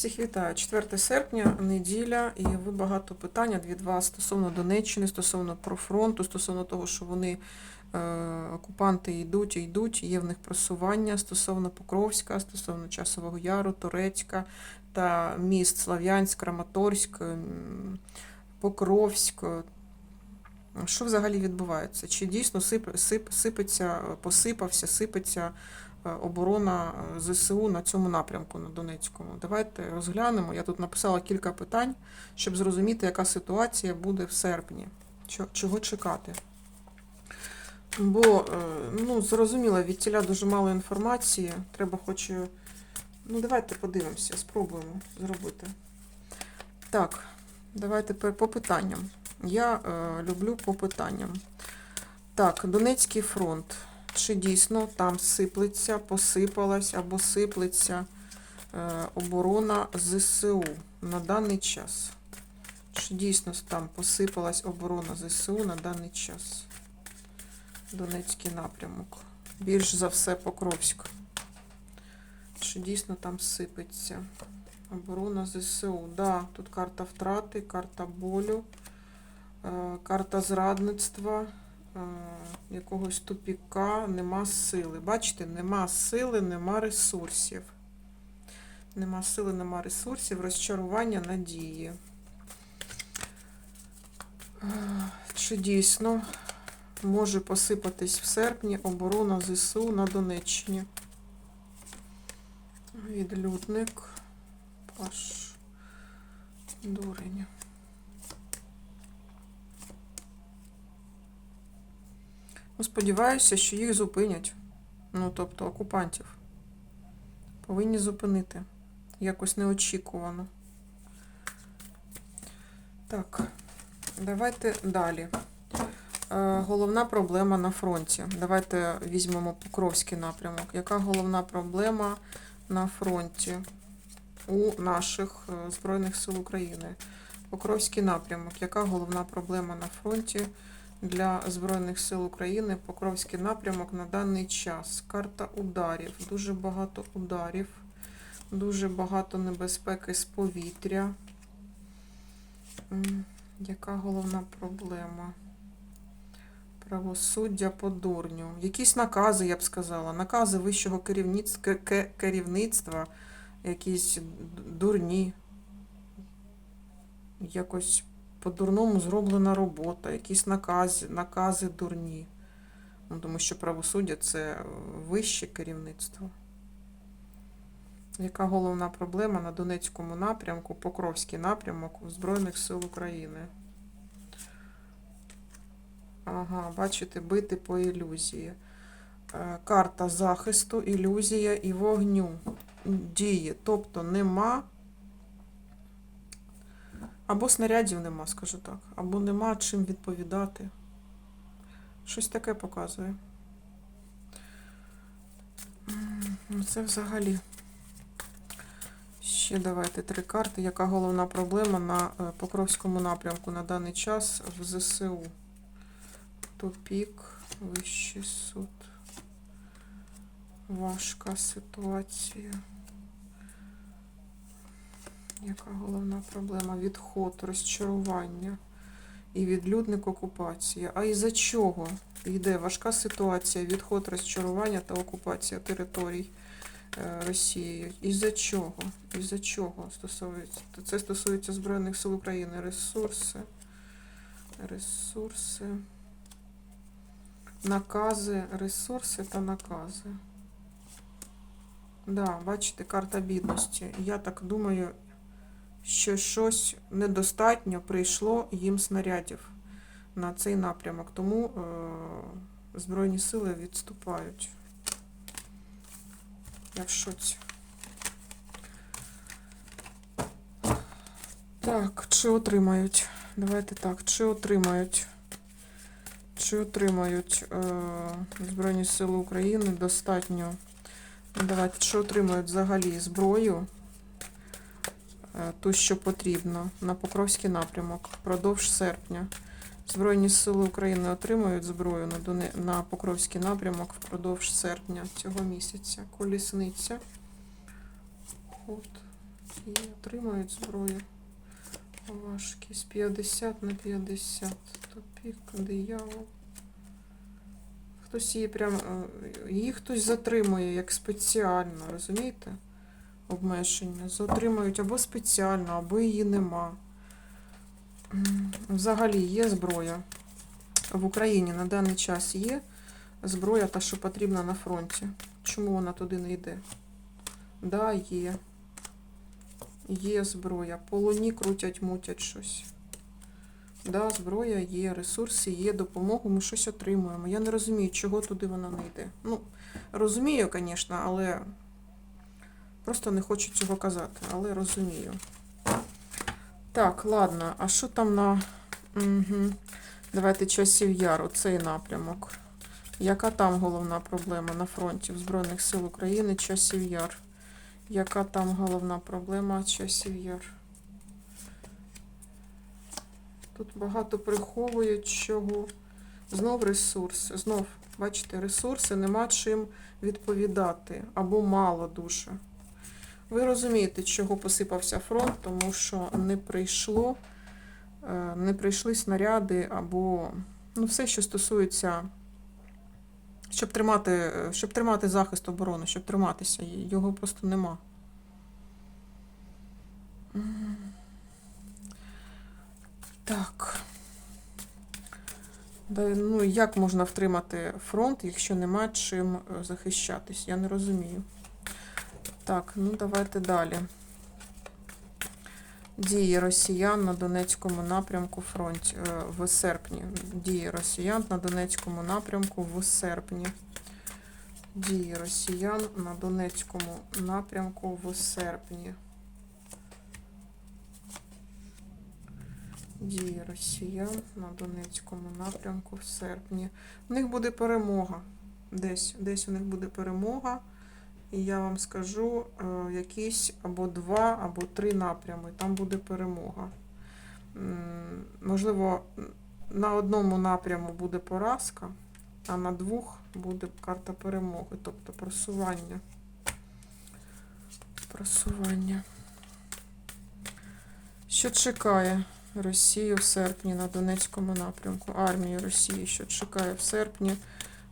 Всіх вітаю. 4 серпня, неділя, і ви багато питань від вас стосовно Донеччини, стосовно профронту, стосовно того, що вони е, окупанти йдуть і йдуть, є в них просування стосовно Покровська, стосовно Часового Яру, Турецька та міст Слав'янськ, Краматорськ, Покровськ. Що взагалі відбувається? Чи дійсно сип, сип, сипеться, посипався, сипеться оборона е, ЗСУ на цьому напрямку, на Донецькому? Давайте розглянемо. Я тут написала кілька питань, щоб зрозуміти, яка ситуація буде в серпні. Чого чекати? Бо, е, ну, зрозуміло, від тіля дуже мало інформації. Треба хоч. е, Ну, давайте подивимося, спробуємо зробити. Так, давайте по питанням. Я е, люблю по питанням. Так, Донецький фронт. Чи дійсно там сиплеться, посипалась або сиплеться е, оборона ЗСУ на даний час? Чи дійсно там посипалась оборона ЗСУ на даний час? Донецький напрямок. Більш за все Покровськ. Чи дійсно там сипеться? Оборона ЗСУ. Да, тут карта втрати, карта болю, е, карта зрадництва, е, якогось тупіка, нема сили. Бачите, нема сили, нема ресурсів. Нема сили, нема ресурсів, розчарування надії. Чи дійсно може посипатись в серпні оборона ЗСУ на Донеччині? Відлюдник. Паш. Дурень. Ну, сподіваюся, що їх зупинять. Ну, тобто окупантів. Повинні зупинити. Якось неочікувано. Так, давайте далі. Е, Головна проблема на фронті. Давайте візьмемо Покровський напрямок. Яка головна проблема на фронті у наших е, Збройних сил України? Покровський напрямок. Яка головна проблема на фронті для Збройних сил України? Покровський напрямок на даний час. Карта ударів. Дуже багато ударів, дуже багато небезпеки з повітря. Яка головна проблема? Правосуддя по дурню. Якісь накази, я б сказала. Накази вищого керівництва, якісь дурні. Якось по-дурному зроблена робота, якісь накази, накази дурні. Ну, тому що правосуддя це вище керівництво. Яка головна проблема на Донецькому напрямку, Покровський напрямок Збройних сил України? Ага, бачите, бити по ілюзії. Е, Карта захисту, ілюзія і вогню. Діє. Тобто нема. Або снарядів нема, скажу так. Або нема чим відповідати. Щось таке показує. Ну, це взагалі. Ще давайте три карти. Яка головна проблема на е, Покровському напрямку на даний час в ЗСУ? Тупік, вищий суд. Важка ситуація. Яка головна проблема? Відход, розчарування і відлюдник окупація. А із-за чого йде важка ситуація, відход, розчарування та окупація територій е, Росією? Із-за чого? Із-за чого стосується? Це стосується Збройних сил України. Ресурси. Ресурси. Накази, ресурси та накази. Да, бачите, карта бідності. Я так думаю, що щось недостатньо прийшло їм снарядів на цей напрямок. Тому е, Збройні сили відступають. Я в. Так, чи отримають? Давайте так, чи отримають? Чи отримають е, Збройні Сили України достатньо? Давайте, чи отримають взагалі зброю, ту, що потрібно, на Покровський напрямок впродовж серпня. Збройні Сили України отримають зброю на, Покровський напрямок впродовж серпня цього місяця. Колісниця. От. Є, отримують зброю. Важкість 50 на 50. Топік, диявол. Хтось її прям. е, Її хтось затримує як спеціально, розумієте? Обмеження. Затримують або спеціально, або її нема. Взагалі є зброя. В Україні на даний час є зброя, та що потрібна на фронті. Чому вона туди не йде? Да, є. Є зброя. По луні крутять, мутять щось. Да, зброя є, ресурси є, допомогу, ми щось отримуємо. Я не розумію, чого туди вона не йде. Ну, розумію, звісно, але просто не хочу цього казати, але розумію. Так, ладно, а що там на. Угу. Давайте часів яру, цей напрямок. Яка там головна проблема на фронті в Збройних сил України часів яр? Яка там головна проблема часів яр? Тут багато приховують чого. Знов ресурси. Знов, бачите, ресурси нема чим відповідати. Або мало дуже. Ви розумієте, чого посипався фронт, тому що не прийшло, е, не прийшли снаряди або ну, все, що стосується, щоб тримати, щоб тримати захист оборони, щоб триматися, його просто нема. Так. Ну, як можна втримати фронт, якщо нема чим е, захищатись? Я не розумію. Так, ну давайте далі. Дії росіян на Донецькому напрямку фронті е, в серпні. Дії росіян на Донецькому напрямку в серпні. Дії росіян на Донецькому напрямку в серпні. Дії росіян на Донецькому напрямку в серпні. У них буде перемога. Десь, десь у них буде перемога. І я вам скажу е, якісь або два, або три напрями. Там буде перемога. Можливо, на одному напряму буде поразка, а на двох буде карта перемоги, тобто просування. Просування. Що чекає Росію в серпні на Донецькому напрямку? Армію Росії, що чекає в серпні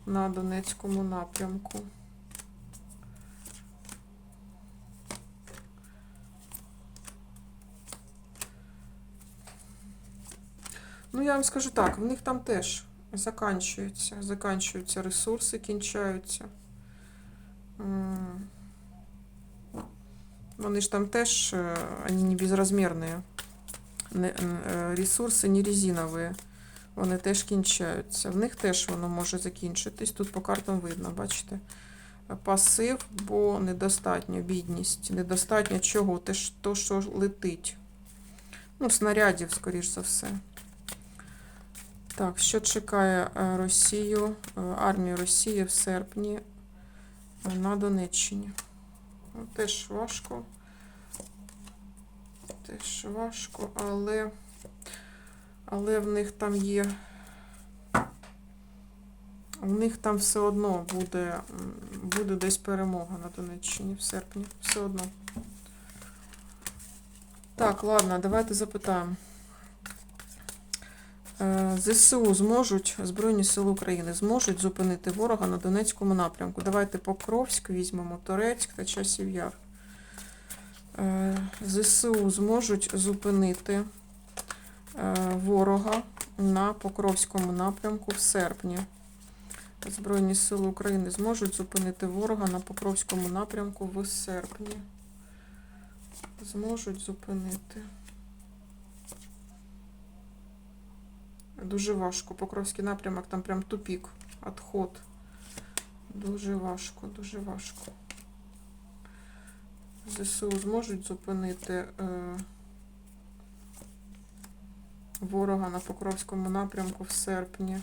на Донецькому напрямку? Ну, я вам скажу так, в них там теж заканчуються, заканчуються ресурси, кінчаються. Вони ж там теж, е, вони не безрозмірні. Е, ресурси не резинові. Вони теж кінчаються. В них теж воно може закінчитись. Тут по картам видно, бачите? Пасив, бо недостатньо бідність. Недостатньо чого? Те, то, що летить. Ну, снарядів, скоріш за все. Так, що чекає е, Росію, е, армію Росії в серпні е, на Донеччині? Ну, Теж важко. Теж важко, але, але в них там є. В них там все одно буде, буде десь перемога на Донеччині в серпні. Все одно. Так, ладно, давайте запитаємо. Е, ЗСУ зможуть, Збройні Сили України зможуть зупинити ворога на Донецькому напрямку. Давайте Покровськ візьмемо, Торецьк та Часів Яр. Е, ЗСУ зможуть зупинити е, ворога на Покровському напрямку в серпні. Збройні Сили України зможуть зупинити ворога на Покровському напрямку в серпні. Зможуть зупинити. Дуже важко. Покровський напрямок, там прям тупік, відход. Дуже важко, дуже важко. ЗСУ зможуть зупинити е, ворога на Покровському напрямку в серпні.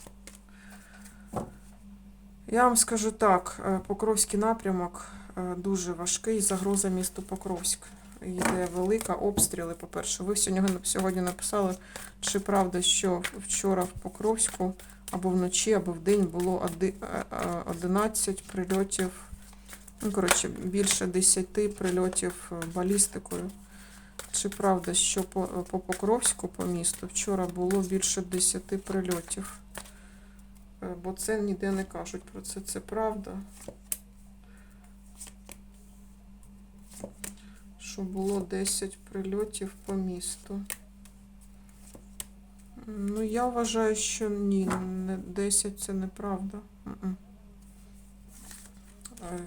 Я вам скажу так, е, Покровський напрямок е, дуже важкий, загроза місту Покровськ. Йде велика, обстріли, по-перше. Ви сьогодні, написали, чи правда, що вчора в Покровську або вночі, або вдень було оди- е, е, 11 прильотів, ну, коротше, більше 10 прильотів е, балістикою. Чи правда, що по, по Покровську по місту вчора було більше 10 прильотів? Бо це ніде не кажуть про це. Це правда. Що було 10 прильотів по місту. Ну, я вважаю, що ні, 10 це неправда. Е,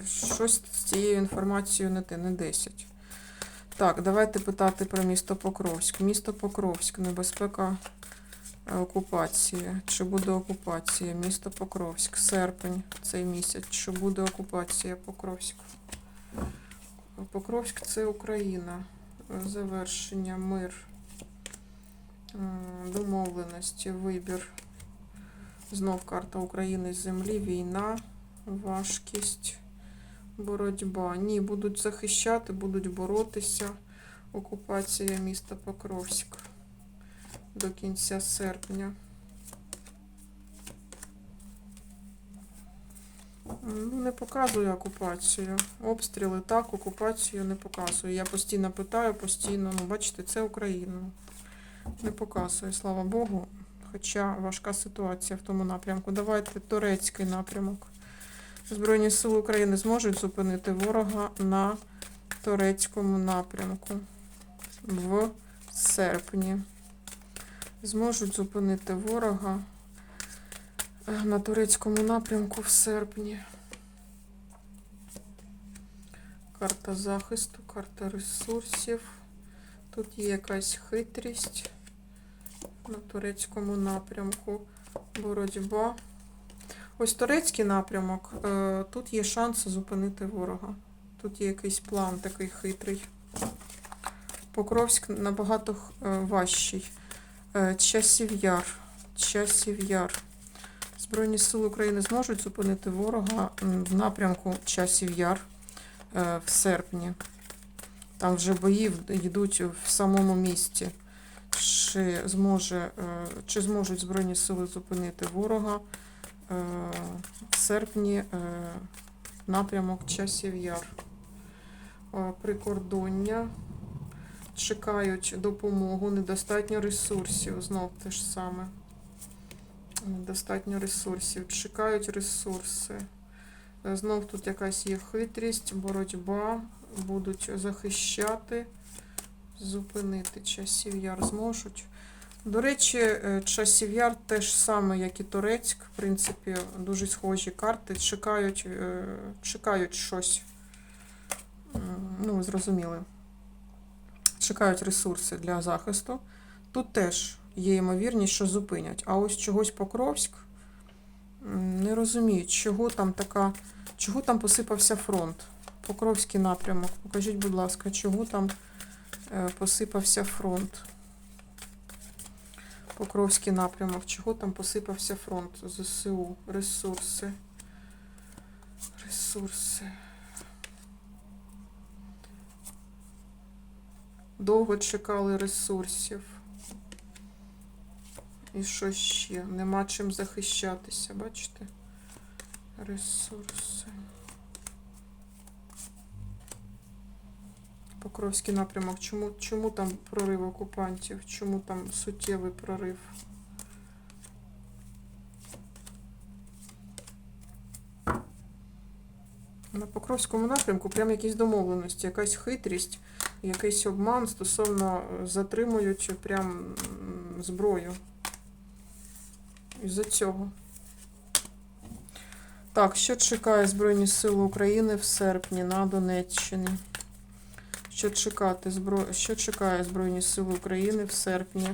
Щось з цією інформацією не те, не 10. Так, давайте питати про місто Покровськ. Місто Покровськ, небезпека е, окупації. Чи буде окупація? Місто Покровськ, серпень цей місяць. Чи буде окупація Покровськ? Покровськ це Україна. Завершення, мир, домовленості, вибір. Знов карта України з землі, війна, важкість, боротьба. Ні, будуть захищати, будуть боротися. Окупація міста Покровськ до кінця серпня. Ну, не показує окупацію. Обстріли так, окупацію не показує. Я постійно питаю, постійно, ну, бачите, це Україна. Не показує, слава Богу. Хоча важка ситуація в тому напрямку. Давайте турецький напрямок. Збройні сили України зможуть зупинити ворога на турецькому напрямку в серпні. Зможуть зупинити ворога на турецькому напрямку в серпні. Карта захисту, карта ресурсів. Тут є якась хитрість на турецькому напрямку. Боротьба. Ось турецький напрямок. е, Тут є шанс зупинити ворога. Тут є якийсь план такий хитрий. Покровськ набагато е, важчий. Е, Часів Яр. Часів Яр. Збройні сили України зможуть зупинити ворога в напрямку Часів Яр е, в серпні. Там вже бої йдуть в самому місті. Чи, зможе, е, чи зможуть Збройні сили зупинити ворога е, в серпні напрямок Часів Яр. Прикордоння. Чекають допомогу, недостатньо ресурсів. Знов те ж саме. Недостатньо ресурсів. Чекають ресурси. Е, Знов тут якась є хитрість, боротьба. Будуть захищати, зупинити часів яр зможуть. До речі, е, часів яр теж саме, як і Турецьк. В принципі, дуже схожі карти. Чекають, е, чекають щось. Ну, зрозуміли. Чекають ресурси для захисту. Тут теж є ймовірність, що зупинять. А ось чогось Покровськ не розуміють, чого там така, чого там посипався фронт. Покровський напрямок. Покажіть, будь ласка, чого там е, посипався фронт. Покровський напрямок. Чого там посипався фронт? ЗСУ, ресурси. Ресурси. Довго чекали ресурсів. І що ще? Нема чим захищатися, бачите? Ресурси. Покровський напрямок. Чому, чому там прорив окупантів? Чому там суттєвий прорив? На Покровському напрямку прям якісь домовленості, якась хитрість, якийсь обман стосовно е, затримують прям зброю. Із-за цього. Так, що чекає Збройні Сили України в серпні на Донеччині? Що чекати збро... що чекає Збройні Сили України в серпні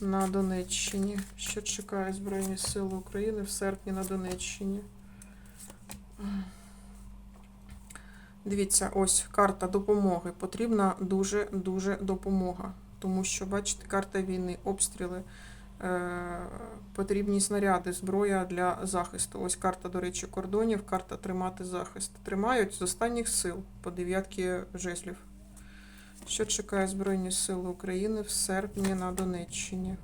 на Донеччині? Що чекає Збройні Сили України в серпні на Донеччині? Дивіться, ось карта допомоги. Потрібна дуже-дуже допомога. Тому що, бачите, карта війни, обстріли, потрібні снаряди, зброя для захисту. Ось карта, до речі, кордонів, карта тримати захист. Тримають з останніх сил по дев'ятки жезлів. Що чекає Збройні Сили України в серпні на Донеччині?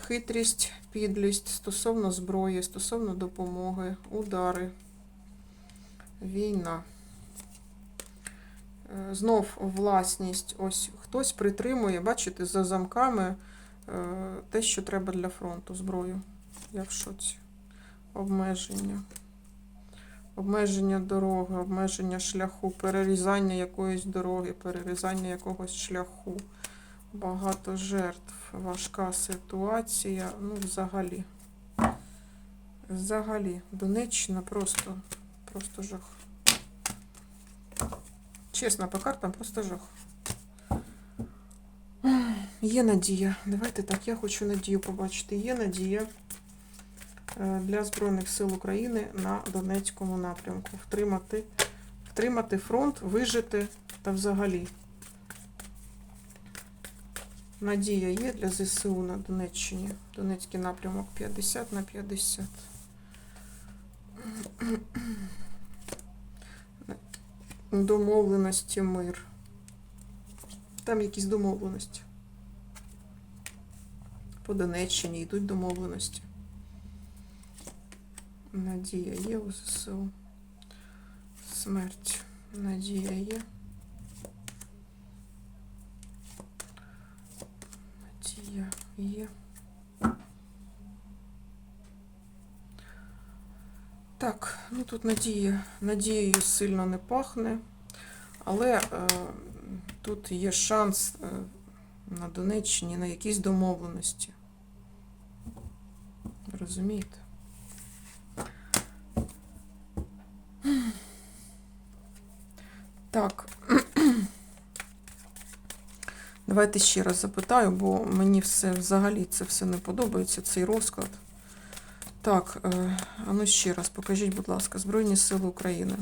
Хитрість, підлість стосовно зброї, стосовно допомоги, удари, війна. Е, Знов власність. Ось хтось притримує, бачите, за замками е, те, що треба для фронту, зброю. Я в шоці. Обмеження. Обмеження дороги, обмеження шляху, перерізання якоїсь дороги, перерізання якогось шляху. Багато жертв, важка ситуація. Ну, взагалі. Взагалі. Донеччина просто, просто жах. Чесно, по картам просто жах. Є надія. Давайте так, я хочу надію побачити. Є надія е, для Збройних сил України на Донецькому напрямку. Втримати, втримати фронт, вижити та взагалі. Надія є для ЗСУ на Донеччині. Донецький напрямок 50 на 50. Домовленості мир. Там якісь домовленості. По Донеччині йдуть домовленості. Надія є у ЗСУ. Смерть. Надія є. Надія є. Так, ну тут надія, надією сильно не пахне, але е, тут є шанс е, на Донеччині на якісь домовленості. Розумієте? Так. Давайте ще раз запитаю, бо мені все взагалі це все не подобається, цей розклад. Так, е, а ну ще раз покажіть, будь ласка, Збройні Сили України.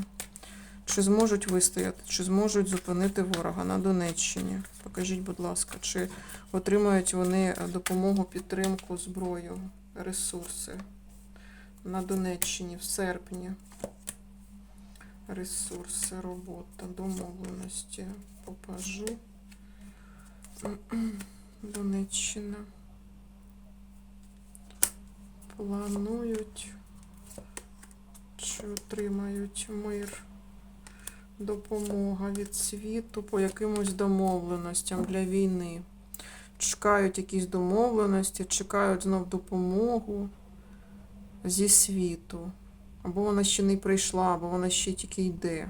Чи зможуть вистояти, чи зможуть зупинити ворога на Донеччині? Покажіть, будь ласка, чи отримають вони е, допомогу, підтримку, зброю, ресурси на Донеччині в серпні. Ресурси, робота, домовленості. Покажу. Донеччина. Планують чи отримають мир, допомога від світу по якимось домовленостям для війни. Чекають якісь домовленості, чекають знов допомогу зі світу. Або вона ще не прийшла, або вона ще тільки йде.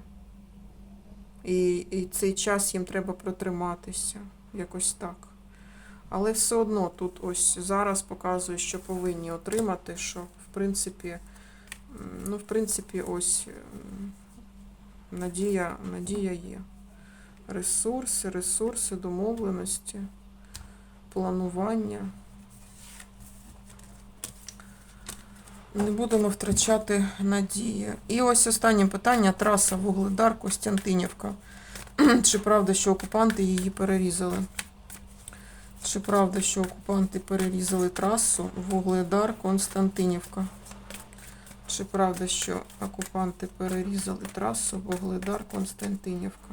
І, і цей час їм треба протриматися. Якось так. Але все одно тут ось зараз показує, що повинні отримати, що в принципі, ну, в принципі, ось надія, надія є. Ресурси, ресурси, домовленості, планування. Не будемо втрачати надії. І ось останнє питання. Траса Вугледар Костянтинівка. Чи правда, що окупанти її перерізали? Чи правда, що окупанти перерізали трасу Вугледар Константинівка? Правда, що окупанти перерізали трасу Вугледар Константинівка?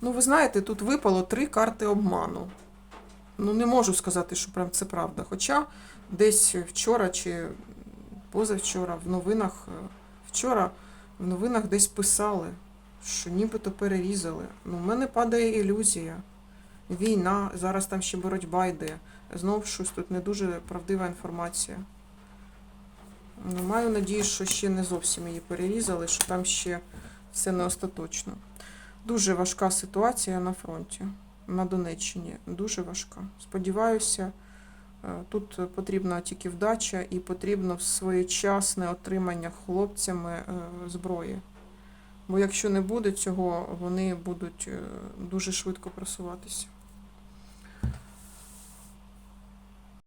Ну, ви знаєте, тут випало три карти обману. Ну, не можу сказати, що прям це правда. Хоча десь вчора чи позавчора в новинах, е, вчора в новинах десь писали, що нібито перерізали. Ну, в мене падає ілюзія. Війна, зараз там ще боротьба йде. Знов щось тут не дуже правдива інформація. Ну, маю надію, що ще не зовсім її перерізали, що там ще все не остаточно. Дуже важка ситуація на фронті, на Донеччині. Дуже важка. Сподіваюся, е, тут потрібна тільки вдача і потрібно своєчасне отримання хлопцями е, зброї. Бо якщо не буде цього, вони будуть е, дуже швидко просуватися.